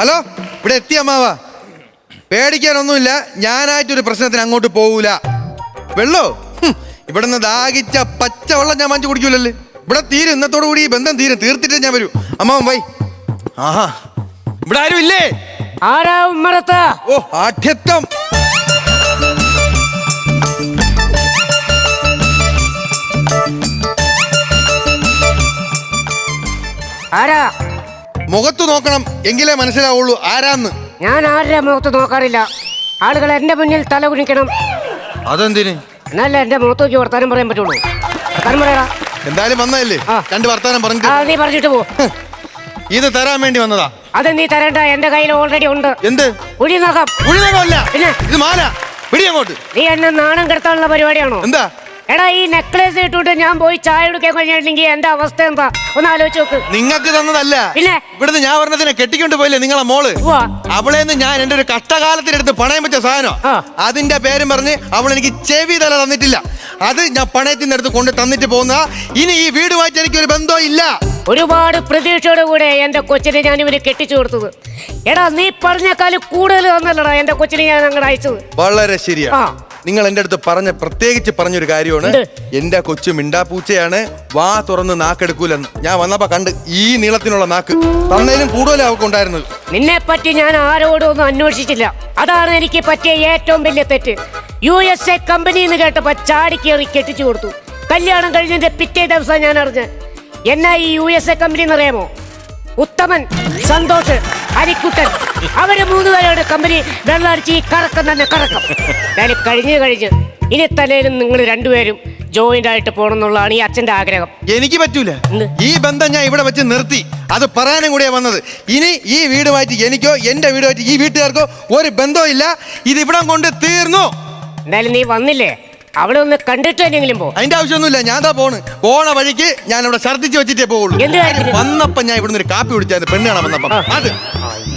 Hello ഇവിടെ എത്തി അമ്മാവ. പേടിക്കാനൊന്നുമില്ല ഞാനായിട്ടൊരു പ്രശ്നത്തിന് അങ്ങോട്ട് പോകൂല വെള്ളോ? ഇവിടെ ഇവിടുന്ന് ദാഹിച്ച പച്ച വെള്ളം ഞാൻ വാങ്ങിച്ചു കുടിക്കൂലല്ലേ? ഇവിടെ തീരും ഇന്നത്തോടു കൂടി ഈ ബന്ധം തീരും തീർത്തിട്ട് ഞാൻ വരൂ. അമ്മാവൻ വൈ. ആഹാ ഇവിടെ ആരും ഇല്ലേ? ആരാ ഉമ്മറത്ത്? ഓ ആഠ്യത്വം ആരാ? മുഖത്ത് നോക്കണം എങ്കിലേ മനസ്സിലാവുള്ളൂ. ആരാന്ന്? ഞാൻ ആരുടെ മുഖത്ത് നോക്കാറില്ല? ആളുകൾ എന്റെ മുന്നിൽ തല കുണിക്കണം അതെന്തിന്? എന്നല്ല എന്റെ മുഖത്ത് നോക്കി വർത്താനം പറയാൻ പറ്റുള്ളൂ. വർത്താനം പറയടാ എന്തായാലും വന്നതല്ലേ? ആ. രണ്ട് വർത്താനം ആ പറഞ്ഞിട്ട് നീ പറഞ്ഞിട്ട് പോ. ഇത് തരാൻ വേണ്ടി വന്നതാ? അത് നീ തരണ്ട എന്റെ കയ്യിൽ ഓൾറെഡി ഉണ്ട്. എന്ത്? കുഴി നോക്കാം ഉഴുന്നല്ല പിന്നെ? ഇത് മാല. പിടി അങ്ങോട്ട്. നീ എന്നെ നാണം കെടുത്താനുള്ള പരിപാടിയാണോ? എന്താ? എടാ ഈ നെക്ലേസ് ഇട്ടിട്ട് ഞാൻ പോയി ചായ കുടിക്കാൻ കഴിഞ്ഞിട്ടുണ്ടെങ്കിൽ എന്റെ അവസ്ഥ എന്താ? ഒന്ന് ആലോചിച്ച് നോക്ക്. നിങ്ങൾക്ക് തന്നതല്ല. പിന്നെ? ഇവിടുന്ന് ഞാൻ പറഞ്ഞതിനെ കെട്ടിക്കൊണ്ട് പോയില്ലേ നിങ്ങളെ മോൾ? ഉവ്വ. അവളെ ഞാൻ എന്റെ ഒരു കഷ്ടകാലത്തിനെടുത്ത് പണയം വെച്ച സാധനം ആ. അതിന്റെ പേരും പറഞ്ഞ് അവൾ എനിക്ക് ചെവി തല തന്നിട്ടില്ല. അത് ഞാൻ പണയത്തിൽ അടുത്ത് കൊണ്ട് തന്നിട്ട് പോകുന്ന ഇനി ഈ വീടുമായിട്ട് എനിക്ക് ഒരു ബന്ധവും ഇല്ല. ഒരുപാട് പ്രതീക്ഷയോടെ കൂടെ എന്റെ കൊച്ചിനെ ഞാൻ ഇവന് കെട്ടിച്ചു കൊടുത്തത്. എടാ നീ പറഞ്ഞേക്കാൾ കൂടുതൽ തന്നല്ലടാ എന്റെ കൊച്ചിനെ ഞാൻ അങ്ങോട്ട് അയച്ചത്. വളരെ ശരിയാ. ആ. നിങ്ങൾ എന്റെ അടുത്ത് പറഞ്ഞ പ്രത്യേകിച്ച് പറഞ്ഞൊരു കാര്യമാണ്. എന്റെ എന്റെ കൊച്ചു മിണ്ടാപ്പൂച്ചയാണ്. വാ തുറന്ന് നാക്കെടുക്കൂലെന്ന്. ഞാൻ വന്നപ്പോ കണ്ട് ഈ നീളത്തിനുള്ള നാക്ക്. തന്നതിലും കൂടുതലും അവർക്ക് ഉണ്ടായിരുന്നത്. നിന്നെ പറ്റി ഞാൻ ആരോടും ഒന്നും അന്വേഷിച്ചില്ല. അതാണ് എനിക്ക് പറ്റിയ ഏറ്റവും വലിയ തെറ്റ്. യു എസ് എ കമ്പനി എന്ന് കേട്ടപ്പോ ചാടിക്കേറി കെട്ടിച്ചു കൊടുത്തു. കല്യാണം കഴിഞ്ഞതിന്റെ പിറ്റേ ദിവസം ഞാൻ അറിഞ്ഞ്. എന്നാ ഈ യു എസ് എ കമ്പനി എന്നറിയാമോ ഉത്തമൻ സന്തോഷ് ഹരിക്കുട്ടൻ അവർ മൂന്നുപേരോട് കമ്പനി വെള്ളടിച്ച് ഈ കറക്കം തന്നെ കറക്കം. ഞാൻ കഴിഞ്ഞ് കഴിഞ്ഞ് ഇനി തലേലും നിങ്ങൾ രണ്ടുപേരും ജോയിന്റ് ആയിട്ട് പോകണം എന്നുള്ളതാണ് ഈ അച്ഛന്റെ ആഗ്രഹം. എനിക്ക് പറ്റൂല. ഈ ബന്ധം ഞാൻ ഇവിടെ വെച്ച് നിർത്തി. അത് പറയാനും കൂടിയാ വന്നത്. ഇനി ഈ വീടുമായിട്ട് എനിക്കോ എന്റെ വീടുമായിട്ട് ഈ വീട്ടുകാർക്കോ ഒരു ബന്ധവും ഇല്ല. ഇത് ഇവിടെ കൊണ്ട് തീർന്നു. എന്തായാലും നീ വന്നില്ലേ? അവിടെ ഒന്ന് കണ്ടിട്ട് എന്നെങ്കിലും പോ. അതിന്റെ ആവശ്യമൊന്നുമില്ല. ഞാൻ താ പോണ്. പോണ വഴിക്ക് ഞാൻ ഇവിടെ ഛർദ്ദിച്ച് വെച്ചിട്ടേ പോവുള്ളൂ? വന്നപ്പോ ഞാൻ ഇവിടുന്ന് ഒരു കാപ്പി കുടിച്ചായിരുന്നു. പെണ്ണ് കാണാൻ വന്നപ്പോ അത്.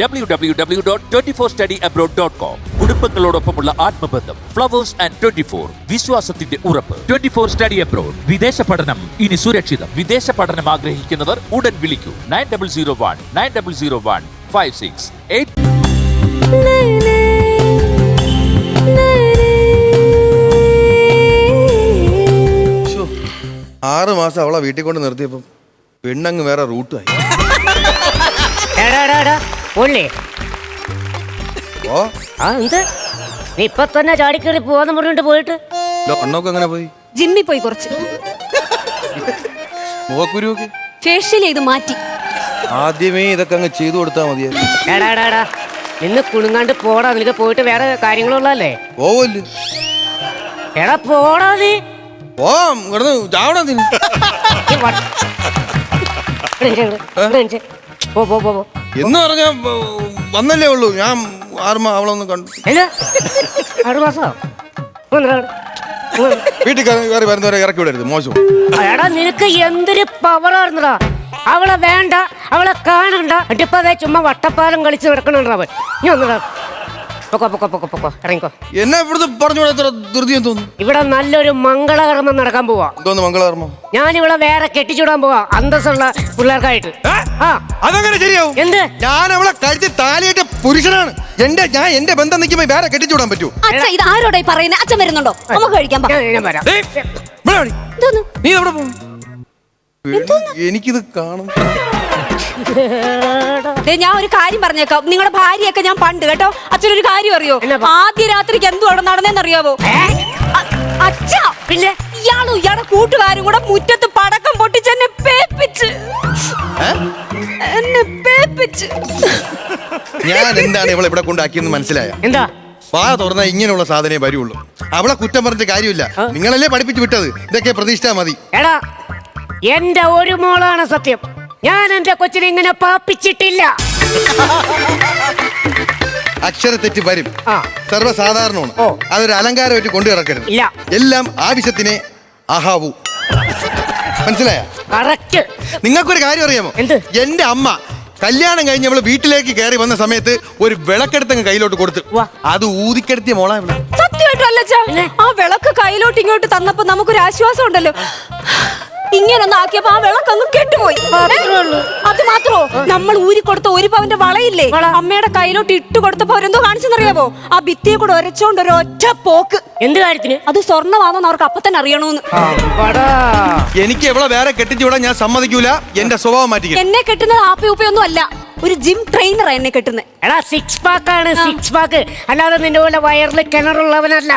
W W W dot twenty four study abroad dot com കുടുംബങ്ങളോടൊപ്പമുള്ള ആത്മബന്ധം ഫ്ലവേഴ്സ് ആൻഡ് ട്വന്റി ഫോർ വിശ്വാസത്തിന്റെ ഉറപ്പ്. ട്വന്റി ഫോർ സ്റ്റഡി അബ്രോഡ് വിദേശ പഠനം ഇനി സുരക്ഷിതം. വിദേശ പഠനം ആഗ്രഹിക്കുന്നവർ ഉടൻ വിളിക്കൂ. Nine double zero one nine double zero one five six eight ആറ് മാസം അവളെ വീട്ടിൽ കൊണ്ട് നിർത്തിയപ്പം പെണ്ണങ്ങ് വേറെ റൂട്ടായി എടാ ഓ ആ എന്ത് നീ ഇപ്പൊ തന്നെ ചാടിക്കേറി പോവാന്ന് പറഞ്ഞിട്ട് പോയിട്ട് അണ്ണൊക്കെ അങ്ങനെ പോയി ജിമ്മി പോയി കുറച്ച് മുഖക്കുരുവൊക്കെ ഫേഷ്യൽ ചെയ്ത് മാറ്റി ആദ്യമേ ഇതൊക്കെ അങ്ങ് ചെയ്തു കൊടുത്താ മതിയായിരുന്നു എടാ എടാ എടാ നിന്ന് കുണുങ്ങാണ്ട് പോടാ നിനക്ക് പോയിട്ട് വേറെ കാര്യങ്ങളുള്ളതല്ലേ പോവല്ലേ എടാ പോടാ നീ ഓ കിടന്ന് ചാവണം നീ നീ വ- ഇവിടെ ഇരിക്ക്, ഇവിടെ, ഇവിടെ ഇരിക്ക്. പോ പോ പോ പോ എന്ന് പറഞ്ഞാ വന്നല്ലേ ഉള്ളൂ. ഞാൻ ആറുമാ അവളൊന്ന് കണ്ടു. ആറ് മാസോ. വീട്ടിൽ കയറി വരുന്നവരെ ഇറക്കി വിടരുത്. മോശം. എടാ നിനക്ക് എന്തൊരു പവറായിരുന്നടാ അവളെ വേണ്ട അവളെ കാണണ്ട. അതേ ചുമ്മാ വട്ടപ്പാലം കളിച്ച് നടക്കണുണ്ടോ അവൻ? ഞാൻ ഒന്നടാ പൊക്കോ പൊക്കോ പൊക്കോ പൊക്കോ ഇറങ്ങിക്കോ. എന്നെ ഇവിടുന്ന് പറഞ്ഞു ധൃതിയും തോന്നുന്നു. ഇവിടെ നല്ലൊരു മംഗളകർമ്മം നടക്കാൻ പോവാ. എന്തോന്ന് മംഗളകർമ്മം? ഞാൻ ഇവിടെ വേറെ കെട്ടിച്ചുടാൻ പോവാ അന്തസ്സുള്ള പിള്ളേർക്കായിട്ട്. ആ. അതങ്ങനെ ശരിയാവും? എന്ത്? ഞാൻ അവളെ കഴുത്തി താലിയിട്ട പുരുഷനാണ്. എന്റെ ഞാൻ എന്റെ ബന്ധം നിൽക്കുമ്പോ വേറെ കെട്ടിച്ചുവിടാൻ പറ്റൂ അച്ഛ ഇത് ആരോടായി പറയുന്നത് അച്ഛൻ വരുന്നുണ്ടോ? നമുക്ക് കഴിക്കാൻ പാ ഞാൻ- ഞാൻ വരാം. ദേ, ഇവിടെ വാടി. എന്തോന്ന്? നീ എവിടെ പോകും? എനിക്കിത് കാണും ഞാൻ ഒരു കാര്യം പറഞ്ഞേക്കാം. നിങ്ങളുടെ ഭാര്യയൊക്കെ ഞാൻ പണ്ട് കേട്ടോ. അച്ഛനൊരു കാര്യം അറിയോ? ആദ്യ രാത്രിക്ക് എന്തു അവിടെ നടന്നേന്നറിയാവോ അച്ഛ പിന്നെ? ഇയാളും ഇയാളെ കൂട്ടുകാരും കൂടെ മുറ്റത്ത് പടക്കം പൊട്ടിച്ച് എന്നെ പേപ്പിച്ച്? എന്നെ പേപ്പിച്ച്. ഞാൻ എന്താണ് ഇവളെ ഇവിടെ കൊണ്ടാക്കിയെന്ന് മനസ്സിലായ? എന്താ? വാ തുറന്ന ഇങ്ങനെയുള്ള സാധനമേ വരുള്ളൂ. അവളെ കുറ്റം പറഞ്ഞ കാര്യമില്ല. നിങ്ങളല്ലേ പഠിപ്പിച്ചു വിട്ടത്? ഇതൊക്കെ പ്രതീക്ഷിച്ചാ മതി. എടാ എന്റെ ഒരു മോളാണ് സത്യം. ഞാൻ എന്റെ കൊച്ചിനെ ഇങ്ങനെ പാപ്പിച്ചിട്ടില്ല. അക്ഷരത്തെറ്റ് വരും. ആ. സർവസാധാരണമാണ്. ഓ. അതൊരു അലങ്കാരമായിട്ട് കൊണ്ടു കിടക്കരുത്. ഇല്ല. എല്ലാം ആവശ്യത്തിന് ആഹാവൂ മനസ്സിലായ? കറക്റ്റ്. നിങ്ങൾക്കൊരു കാര്യം അറിയാമോ? എന്ത്? എന്റെ അമ്മ കല്യാണം കഴിഞ്ഞ് അവൾ വീട്ടിലേക്ക് കയറി വന്ന സമയത്ത് ഒരു വിളക്കെടുത്തങ്ങ് കയ്യിലോട്ട് കൊടുത്തു. വാ. അത് ഊതിക്കെടുത്തിയ മോളാ ഇവിടെ. സത്യമായിട്ടും അല്ല ആ വിളക്ക് കയ്യിലോട്ട് ഇങ്ങോട്ട് തന്നപ്പോ നമുക്കൊരു ആശ്വാസം ഉണ്ടല്ലോ ഇങ്ങനൊന്ന് ആക്കിയപ്പോ ആ വിളക്ക് അങ്ങ് കെട്ടുപോയി. അത് മാത്രോ നമ്മൾ ഊരി കൊടുത്ത ഒരു പവന്റെ വളയില്ലേ? വള. അമ്മയുടെ കയ്യിലോട്ട് ഇട്ട് കൊടുത്തപ്പോ അവരെന്തോ കാണിച്ചെന്നറിയാവോ? ആ ഭിത്തിയെ കൂടെ ഒരച്ചോണ്ട് ഒരു ഒറ്റ പോക്ക്. എന്ത് കാര്യത്തിന്? അത് സ്വർണമാണെന്ന് അവർക്ക് അപ്പൊ തന്നെ അറിയണോന്ന്. എനിക്ക് എവിടെ വേറെ കെട്ടിച്ചൂടാ ഞാൻ സമ്മതിക്കൂല. എന്റെ സ്വഭാവം മാറ്റി എന്നെ കെട്ടുന്നത് ആപ്പി ഉപ്പയൊന്നും അല്ല. ഒരു ജിം ട്രെയിനർ എന്നെ കെട്ടുന്നത് എടാ സിക്സ് പാക്ക് ആണ് സിക്സ് പാക്ക് അല്ലാതെ നിന്റെ പോലെ വയറിൽ കിണറുള്ളവനല്ല.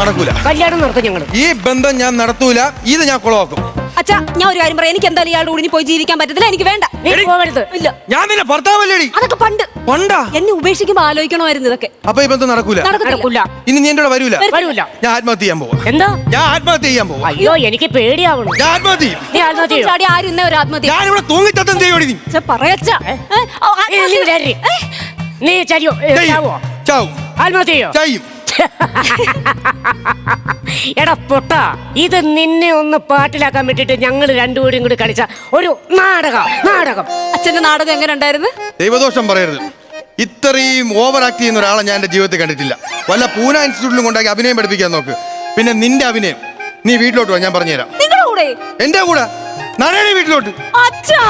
നടക്കൂല. കല്യാണം നടത്തും ഞങ്ങൾ ഈ ബന്ധം ഞാൻ നടത്തൂല. ഇത് ഞാൻ കുളവാക്കും അച്ഛാ ഞാൻ ഒരു കാര്യം പറയാം. എനിക്ക് എന്തായാലും ഇയാളുടെ കൂടി ഇനി പോയി ജീവിക്കാൻ പറ്റത്തില്ല. എനിക്ക് വേണ്ട. നീ പോവരുത്. ഇല്ല. ഞാൻ നിന്നെ ഭർത്താവല്ലേടി. അതൊക്കെ പണ്ട്. പണ്ടാ? എന്നെ ഉപേക്ഷിക്കുമ്പോ ആലോചിക്കണമായിരുന്നു ഇതൊക്കെ. അപ്പൊ ഇപ്പൊ നടക്കൂല? നടക്കത്തില്ല. നടക്കൂല ഇനി നീ എന്റെ കൂടെ വരൂല? വരൂല. ഞാൻ ആത്മഹത്യ ചെയ്യാൻ പോവാ. എന്താ? ഞാൻ ആത്മഹത്യ ചെയ്യാൻ പോവാ. അയ്യോ എനിക്ക് പേടിയാവണു. ഞാൻ ആത്മഹത്യ ചെയ്യും. നീ ആത്മഹത്യ ചെയ്യോ? ചാടി ആരും ഇന്നേ ഒരു ആത്മഹത്യ ഞാൻ ഇവിടെ തൂങ്ങിച്ചത്തം ചെയ്യോടി നീ? ഛെ, പറയച്ചാ. ഏ? ഓ, ഏ, നീ ആത്മഹത്യ. നീ ചരിയോ ഏ. ചാവോ? ചാവും. ആത്മഹത്യ ചെയ്യോ? ചെയ്യും എടാ പൊട്ട ഇത് നിന്നെ ഒന്ന് പാട്ടിലാക്കാൻ വേണ്ടിട്ട് ഞങ്ങൾ രണ്ടുപേരും കൂടി കളിച്ച ഒരു നാടകം നാടകം. അച്ഛന്റെ നാടകം എങ്ങനെ ഉണ്ടായിരുന്നു? ദൈവദോഷം പറയരുത്. ഇത്രയും ഓവർ ആക്ട് ചെയ്യുന്ന ഒരാളെ ഞാൻ എന്റെ ജീവിതത്തിൽ കണ്ടിട്ടില്ല. വല്ല പൂന ഇൻസ്റ്റിറ്റ്യൂട്ടിലും കൊണ്ടാക്കി അഭിനയം പഠിപ്പിക്കാൻ നോക്ക്. പിന്നെ നിന്റെ അഭിനയം. നീ വീട്ടിലോട്ട് വാ ഞാൻ പറഞ്ഞുതരാം. എന്റെ കൂടെ? നാരായണ വീട്ടിലോട്ട്. അച്ഛാ.